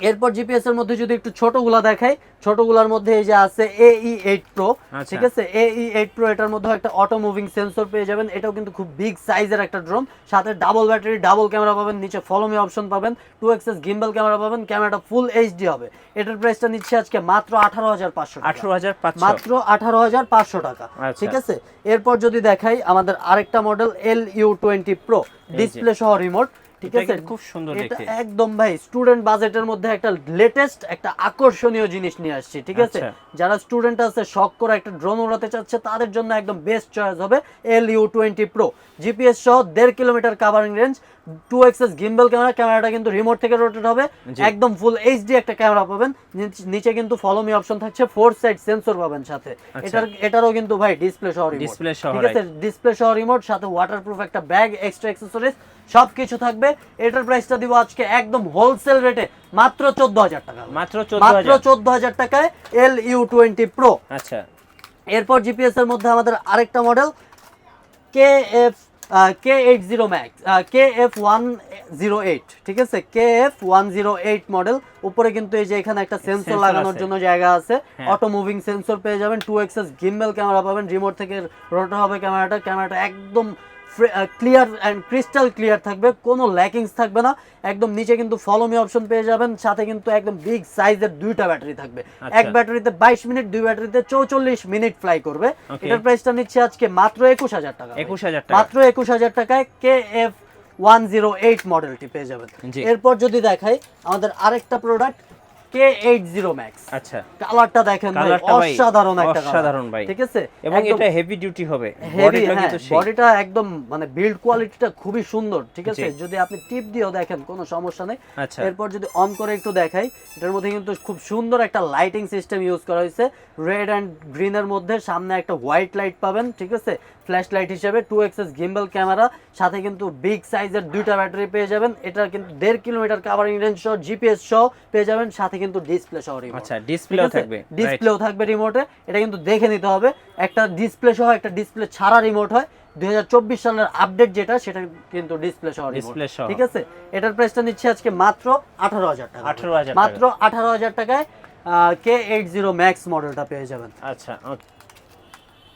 এরপর জিপিএস এর মধ্যে যদি একটু ছোটগুলা দেখাই ছোটগুলার মধ্যে এই যে আছে এই এইট প্রো। ঠিক আছে? এই এইট প্রো এটার মধ্যে একটা অটো মুভিং সেন্সর পেয়ে যাবেন। এটাও কিন্তু খুব বিগ সাইজের একটা ড্রোন সাথে ডাবল ব্যাটারি ডাবল ক্যামেরা পাবেন। নিচে ফলো মি অপশন পাবেন। টু এক্সএস গিম্বল ক্যামেরা পাবেন। ক্যামেরাটা ফুল এইচডি হবে। এটার প্রাইসটা নিচ্ছে আজকে মাত্র আঠারো হাজার পাঁচশো আঠারো হাজার মাত্র আঠারো হাজার পাঁচশো টাকা। আচ্ছা। ঠিক আছে? এরপর যদি দেখাই আমাদের আরেকটা model L U twenty pro display সহ রিমোট ঠিক আছে? খুব সুন্দর দেখতে। একদম ভাই স্টুডেন্ট বাজেটের মধ্যে একটা লেটেস্ট একটা আকর্ষণীয় জিনিস নিয়ে আসছি ঠিক আছে? আচ্ছা। যারা স্টুডেন্ট আছে শখ করে একটা ড্রোন উড়াতে চাচ্ছে তাদের জন্য একদম বেস্ট চয়েস হবে L U twenty pro GPS সহ দেড় kilometre covering range two axis gimbal camera ক্যামেরাটা কিন্তু রিমোট থেকে রোটেট হবে। একদম ফুল এইচডি একটা ক্যামেরা পাবেন নিচে কিন্তু ফলো মি অপশন থাকছে ফোর সাইড সেন্সর পাবেন সাথে। আচ্ছা। এটার এটারও কিন্তু ভাই ডিসপ্লে সহ রিমোট Display সহ, ঠিক আছে? ডিসপ্লে সহ রিমোট সাথে ওয়াটারপ্রুফ একটা ব্যাগ এক্সট্রা অ্যাক্সেসরিজ সবকিছু থাকবে। এটার প্রাইসটা দিব আজকে একদম হোলসেল রেটে মাত্র চোদ্দ হাজার টাকা। মাত্র মাত্র চোদ্দ হাজার টাকায় এল ইউ টোয়েন্টি প্রো আচ্ছা। এরপর জিপিএস এর মধ্যে আমাদের আরেকটা model K F K eight zero max K F one zero eight ঠিক আছে? K F one zero eight model উপরে কিন্তু এই যে এখানে একটা সেন্সর লাগানোর জন্য জায়গা আছে। অটো মুভিং সেন্সর পেয়ে যাবেন টু এক্সএস গিম্বেল ক্যামেরা পাবেন রিমোট থেকে রোটো হবে ক্যামেরাটা ক্যামেরাটা একদম ক্লিয়ার অ্যান্ড ক্রিস্টাল ক্লিয়ার থাকবে কোনো ল্যাকিংস থাকবে না। একদম নিচে কিন্তু ফলো মি অপশন পেয়ে যাবেন সাথে কিন্তু একদম বিগ সাইজের দুইটা ব্যাটারি থাকবে। আচ্ছা। এক ব্যাটারিতে বাইশ মিনিট দুই ব্যাটারিতে চৌচল্লিশ মিনিট ফ্লাই করবে। এটার প্রাইসটা নিচ্ছে আজকে মাত্র একুশ হাজার টাকা একুশ হাজার টাকা। মাত্র একুশ হাজার টাকায় K F one zero eight মডেলটি পেয়ে যাবেন। এরপর যদি দেখাই আমাদের আরেকটা product K eight zero max আচ্ছা। কালারটা দেখেন ভাই, অসাধারণ একটা। অসাধারণ ভাই। ঠিক আছে? এবং এটা হেভি ডিউটি হবে। বডিটা হ্যাঁ কিন্তু বডিটা একদম মানে বিল্ড কোয়ালিটিটা খুবই সুন্দর ঠিক আছে? যদি আপনি টিপ দিয়েও দেখেন কোনো সমস্যা নেই। আচ্ছা। এরপর যদি অন করে একটু দেখাই এটার মধ্যে কিন্তু খুব সুন্দর একটা লাইটিং সিস্টেম ইউজ করা হয়েছে। রেড অ্যান্ড গ্রিনের মধ্যে সামনে একটা হোয়াইট লাইট পাবেন ঠিক আছে? ফ্ল্যাশ লাইট হিসেবে টু এক্সএস গিম্বল ক্যামেরা সাথে কিন্তু বিগ সাইজের দুইটা ব্যাটারি পেয়ে যাবেন। এটা কিন্তু দেড় কিলোমিটার কাভারিং রেঞ্জ সহ জিপিএস সহ পেয়ে যাবেন সাথে কিন্তু ডিসপ্লে সহ আচ্ছা ডিসপ্লেও থাকবে ডিসপ্লেও থাকবে রিমোটে এটা কিন্তু দেখে নিতে হবে। একটা ডিসপ্লে সহ একটা ডিসপ্লে ছাড়া রিমোট হয়। দুই সালের আপডেট যেটা সেটা কিন্তু ডিসপ্লে সহ Display সহ। ঠিক আছে? এটার প্রাইসটা নিচ্ছে আজকে মাত্র আঠারো হাজার টাকা। 18,000 টাকা। মাত্র আঠারো হাজার টাকায় কে এইট জিরো ম্যাক্স মডেলটা পেয়ে যাবেন। আচ্ছা.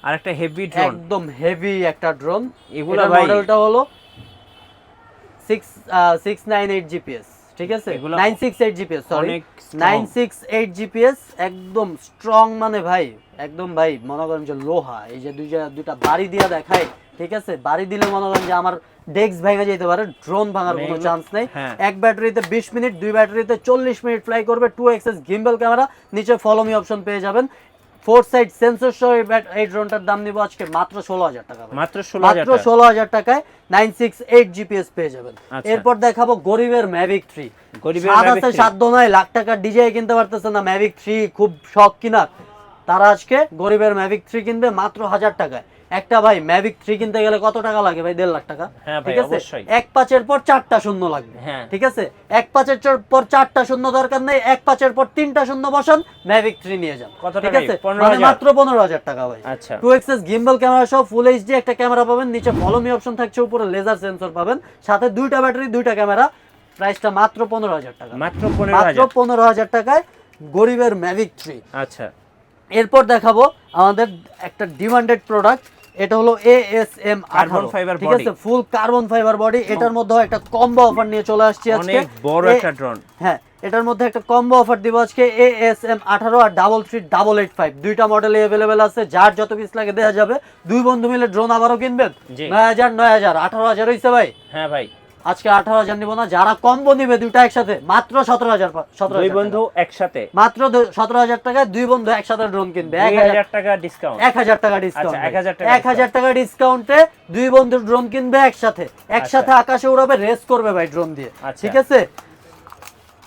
আর একটা হেভি ড্রোন একদম হেভি একটা ড্রোন এগুলো মডেলটা হলো জিপিএস ঠিক আছে? এগুলা nine six eight GPS sorry অনেক strong। Nine six eight GPS একদম স্ট্রং মানে ভাই একদম ভাই মনে করেন যে লোহা। এই যে দুইটা দুইটা বাড়ি দিয়া দেখায় ঠিক আছে? বাড়ি দিলে মনে করেন যে আমার ডেস্ক ভেঙে যেতে পারে ড্রোন ভাঙার কোনো চান্স নেই। হ্যাঁ। এক ব্যাটারিতে বিশ মিনিট দুই ব্যাটারিতে চল্লিশ মিনিট ফ্লাই করবে টু এক্সএস গিম্বল ক্যামেরা নিচে ফলো মি অপশন পেয়ে যাবেন। ফোর সাইড সেন্সর সহ এই ড্রোনটার দাম নিব আজকে মাত্র ষোলো হাজার টাকা মাত্র ষোলো মাত্র ষোলো হাজার টাকায় নাইন সিক্স এইট জিপিএস পেয়ে যাবেন। আচ্ছা। এরপর দেখাবো গরিবের ম্যাভিক থ্রি গরিবের সাধ্য নয় লাখ টাকার ডিজাই কিনতে পারতেছে না ম্যাভিক থ্রি খুব শখ কিনা তারা আজকে গরিবের ম্যাভিক থ্রি কিনবে মাত্র হাজার টাকায়। একটা ভাই ম্যাভিক থ্রি কিনতে গেলে কত টাকা লাগে ভাই? দেড় লাখ টাকা। হ্যাঁ ঠিক আছে? এক পাঁচের পর চারটা শূন্য লাগবে। হ্যাঁ। ঠিক আছে? এক পাঁচের পর চারটা শূন্য দরকার নেই এক পাঁচের পর তিনটা শূন্য বসান ম্যাভিক থ্রি নিয়ে যান। ঠিক আছে? মানে মাত্র পনেরো হাজার টাকা ভাই। টু এক্সএস গিম্বল ক্যামেরা সহ ফুল এইচডি একটা ক্যামেরা পাবেন নিচে ফলো মি অপশন থাকছে উপরে লেজার সেন্সর পাবেন সাথে দুইটা ব্যাটারি দুইটা ক্যামেরা প্রাইসটা মাত্র পনেরো হাজার টাকা। মাত্র মাত্র পনেরো হাজার টাকায় গরিবের ম্যাভিক থ্রি আচ্ছা। এরপর দেখাবো আমাদের একটা ডিমান্ডেড প্রোডাক্ট এটা হলো এএসএম কার্বন ফাইবার ঠিক আছে? ফুল কার্বন ফাইবার বডি এটার মধ্যে একটা কম্বো অফার নিয়ে চলে আসছে আজকে। অনেক বড় একটা ড্রোন হ্যাঁ এটার মধ্যে একটা কম্বো অফার দিব আজকে এএসএম আঠারো আর double three double eight five দুইটা মডেল এভেলেবেল আছে। যার যত পিস লাগে দেওয়া যাবে। দুই বন্ধু মিলে ড্রোন আবারও কিনবেন? নয় হাজার নয় হাজার আঠারো হাজার হয়েছে ভাই। হ্যাঁ ভাই। আজকে আঠারো হাজার নিবো না যারা কম্বো নিবে দুইটা একসাথে মাত্র সতেরো হাজার সতেরো দুই বন্ধু একসাথে? মাত্র সতেরো হাজার টাকায় দুই বন্ধু একসাথে ড্রোন কিনবে এক হাজার টাকা ডিসকাউন্ট এক হাজার টাকা ডিসকাউন্ট আচ্ছা, 1000 টাকা এক হাজার টাকা ডিসকাউন্টে দুই বন্ধু ড্রোন কিনবে একসাথে। একসাথে আকাশে উড়াবে রেস করবে ভাই ড্রোন দিয়ে। আচ্ছা। ঠিক আছে?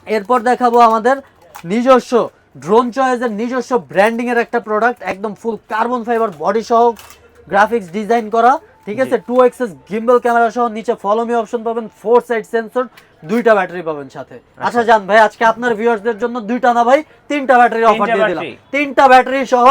এরপর দেখাবো আমাদের নিজস্ব ড্রোন চয়েসের নিজস্ব ব্র্যান্ডিং এর একটা প্রোডাক্ট একদম ফুল কার্বন ফাইবার বডি সহ গ্রাফিক্স ডিজাইন করা। ঠিক আছে? টু এক্সএস গিম্বল ক্যামেরা সহ নিচে ফলো মি অপশন পাবেন ফোর সাইড সেন্সর দুইটা ব্যাটারি পাবেন সাথে। আচ্ছা। জান ভাই আজকে আপনার ভিউয়ার্সদের জন্য দুইটা না ভাই তিনটা ব্যাটারি অফার দিয়ে দিলাম। তিনটা ব্যাটারি সহ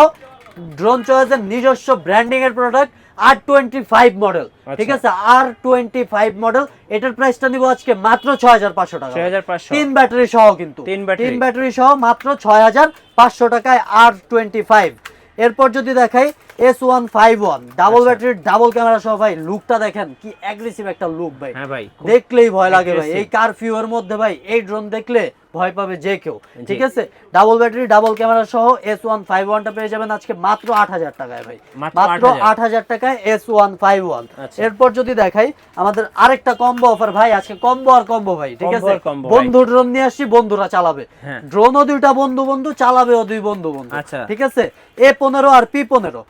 ড্রোন চয়েসের নিজস্ব ব্র্যান্ডিং এর product R twenty five model ঠিক আচ্ছা। আছে? আর টোয়েন্টি ফাইভ মডেল এটার প্রাইসটা নিব আজকে মাত্র ছয় হাজার পাঁচশো টাকা। 6500 তিন ব্যাটারি সহ কিন্তু। তিন ব্যাটারি সহ মাত্র ছয় হাজার পাঁচশো টাকায় আর টোয়েন্টি ফাইভ এরপর যদি দেখাই S one five one double battery ব্যাটারির ডাবল ক্যামেরা সহ ভাই লুকটা দেখেন কি অ্যাগ্রেসিভ একটা লুক ভাই। হ্যাঁ ভাই দেখলেই ভয় লাগে ভাই। এই। কারফিউ এর মধ্যে ভাই এই ড্রোন দেখলে ভয় পাবে যে কেউ। ঠিক আছে? ডাবল ব্যাটারি ডাবল ক্যামেরা সহ এস ওয়ান ফাইভ ওয়ানটা পেয়ে যাবেন আজকে মাত্র আট হাজার টাকায় ভাই। মাত্র মাত্র 8,000 আট হাজার টাকায় এস ওয়ান ফাইভ ওয়ান। এরপর যদি দেখাই আমাদের আরেকটা কম্বো অফার ভাই আজকে কম্বো আর কম্বো ভাই ঠিক আছে। বন্ধু ড্রোন নিয়ে আসছি বন্ধুরা চালাবে। হ্যাঁ। ড্রোনও দুইটা বন্ধু বন্ধু চালাবেও দুই বন্ধু বন্ধু। আচ্ছা। ঠিক আছে? এ পনেরো আর পি পনেরো।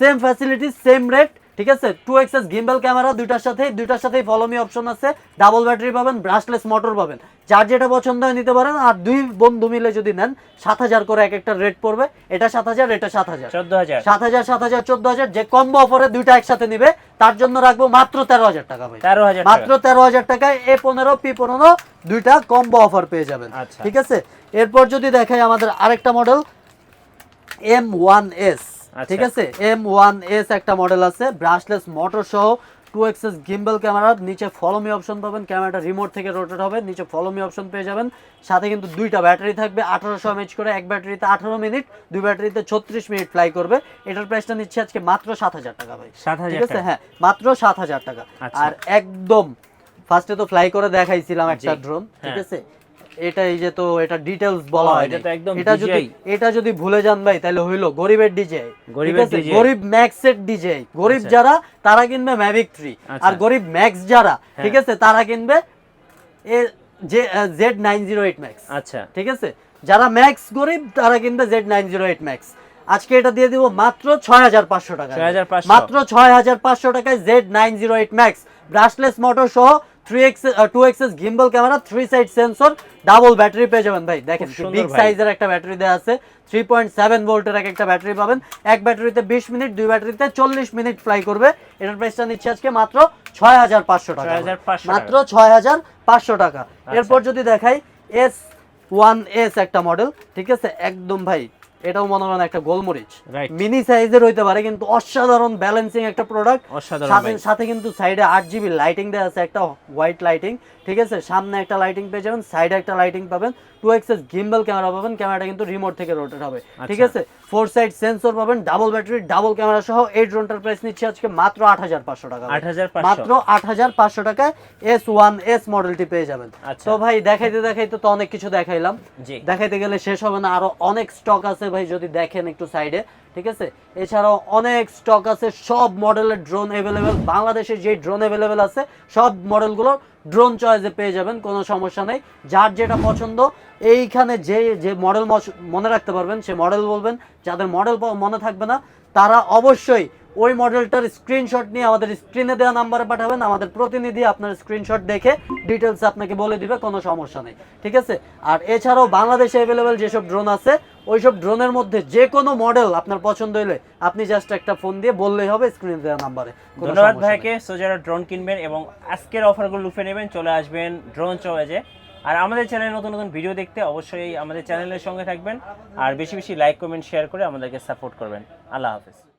সেম ফ্যাসিলিটি সেম রেট ঠিক আছে? টু এক্সএস গিম্বল ক্যামেরা দুইটার সাথে দুইটার সাথেই ফলো মি অপশন আছে। ডাবল ব্যাটারি পাবেন ব্রাশলেস মোটর পাবেন। যার যেটা পছন্দ হয় নিতে পারেন আর দুই বন্ধু মিলে যদি নেন সাত হাজার করে এক একটা রেট পড়বে। এটা সাত হাজার এটা সাত হাজার। চোদ্দ হাজার। সাত হাজার সাত হাজার চোদ্দ হাজার যে কম্বো অফারে দুইটা একসাথে নিবে তার জন্য রাখব মাত্র তেরো হাজার টাকা ভাই। তেরো হাজার মাত্র তেরো হাজার টাকায় এ পনেরো পি পনেরো দুইটা কম্বো অফার পেয়ে যাবেন। আচ্ছা। ঠিক আছে? এরপর যদি দেখাই আমাদের আরেকটা মডেল এম ওয়ান এস। ঠিক আছে? এম ওয়ান এস একটা মডেল আছে ব্রাশলেস মোটর সহ টু এক্সেস গিম্বল ক্যামেরা নিচে ফলোমি অপশন পাবেন ক্যামেরাটা রিমোট থেকে রোটেট হবে নিচে ফলো মি অপশন পেয়ে যাবেন। সাথে কিন্তু দুইটা ব্যাটারি থাকবে আঠারোশো এমএচ করে এক ব্যাটারিতে আঠারো মিনিট দুই ব্যাটারিতে ছত্রিশ মিনিট ফ্লাই করবে। এটার প্রাইসটা নিচ্ছে আজকে মাত্র সাত হাজার টাকা ভাই। 7,000 ঠিক আছে? হ্যাঁ মাত্র সাত হাজার টাকা। আচ্ছা। আর একদম ফার্স্টে তো ফ্লাই করে দেখাইছিলাম একটা ড্রোন ঠিক হ্যাঁ। আছে? এটা এই যে তো এটা ডিটেলস বলা হয় এটা তো একদম এটা যদি এটা যদি ভুলে যান ভাই তাহলে হইল গরিবের ডিজে গরিবের গরিব ম্যাক্সের ডিজে গরিব আচ্ছা। যারা তারা কিনবে ম্যাভিক আচ্ছা। আর গরিব ম্যাক্স যারা হ্যাঁ। ঠিক আছে? তারা কিনবে এ যে Z nine zero eight max আচ্ছা। ঠিক আছে? যারা ম্যাক্স গরিব তারা কিনবে Z nine zero eight max আজকে এটা দিয়ে দিব মাত্র ছয় হাজার পাঁচশো টাকা। মাত্র ছয় হাজার পাঁচশো টাকায় Z nine zero eight max brushless motor সহ three X two axis gimbal camera three side sensor double battery পেয়ে যাবেন ভাই। দেখেন বিগ সাইজের একটা ব্যাটারি দেওয়া আছে। থ্রি পয়েন্ট সেভেন ভোল্টের এক একটা ব্যাটারি পাবেন। এক ব্যাটারিতে বিশ মিনিট দুই ব্যাটারিতে চল্লিশ মিনিট ফ্লাই করবে। এটার প্রাইসটা নিচ্ছে আজকে মাত্র ছয় হাজার পাঁচশো টাকা। 6,500 মাত্র ছয় হাজার পাঁচশো টাকা। এরপর যদি দেখাই এস ওয়ান এস একটা মডেল ঠিক আছে? একদম ভাই এটাও মনে করেন একটা গোলমরিচ। মিনি সাইজের হইতে পারে কিন্তু অসাধারণ ব্যালেন্সিং একটা প্রোডাক্ট সাথে কিন্তু সাইডে আট জিবি লাইটিং দেওয়া আছে একটা হোয়াইট লাইটিং ঠিক আছে? সামনে একটা লাইটিং পেয়ে যাবেন সাইডে একটা লাইটিং পাবেন টু এক্সএস গিম্বল ক্যামেরা পাবেন ক্যামেরাটা কিন্তু রিমোট থেকে রোটেট হবে। ঠিক আচ্ছা। আছে? ফোর সাইড সেন্সর পাবেন ডাবল ব্যাটারি ডাবল ক্যামেরা সহ এই ড্রোনটার প্রাইস নিচ্ছে আজকে মাত্র আট হাজার পাঁচশো টাকা মাত্র আট হাজার পাঁচশো টাকায় এস ওয়ান এস মডেলটি পেয়ে যাবেন। আচ্ছা। তো ভাই দেখাইতে দেখাইতে তো অনেক কিছু দেখাইলাম। দেখাইতে গেলে শেষ হবে না আরও অনেক স্টক আছে ভাই যদি দেখেন একটু সাইডে ঠিক আছে? এছাড়াও অনেক স্টক আছে, সব মডেলের ড্রোন অ্যাভেলেবেল বাংলাদেশে যে ড্রোন অ্যাভেলেবেল আছে, সব মডেলগুলো ড্রোন চয়েসে পেয়ে যাবেন, কোনো সমস্যা নেই। যার যেটা পছন্দ, এইখানে যে যে মডেল মনে রাখতে পারবেন, সে মডেল বলবেন। যাদের মডেল মনে থাকবে না, তারা অবশ্যই ওই মডেলটার স্ক্রিনশট নিয়ে আমাদের স্ক্রিনে দেওয়া নাম্বারে পাঠাবেন। আমাদের প্রতিনিধি আপনার স্ক্রিনশট দেখে ডিটেলস আপনাকে বলে দিবে, কোনো সমস্যা নেই। ঠিক আছে? আর এছাড়াও বাংলাদেশে অ্যাভেলেবেল যেসব ড্রোন আছে ওইসব ড্রোনের মধ্যে যে কোনো মডেল আপনার পছন্দ হলে আপনি জাস্ট একটা ফোন দিয়ে বললেই হবে স্ক্রিনে দেওয়া নাম্বারে ধন্যবাদ। ভাইকে সো যারা ড্রোন কিনবেন এবং আজকের অফারগুলো লুফে নেবেন চলে আসবেন ড্রোন চয়েজে আর আমাদের চ্যানেলে নতুন নতুন ভিডিও দেখতে অবশ্যই আমাদের চ্যানেলের সঙ্গে থাকবেন। আর বেশি বেশি লাইক কমেন্ট শেয়ার করে আমাদেরকে সাপোর্ট করবেন। আল্লাহ হাফেজ।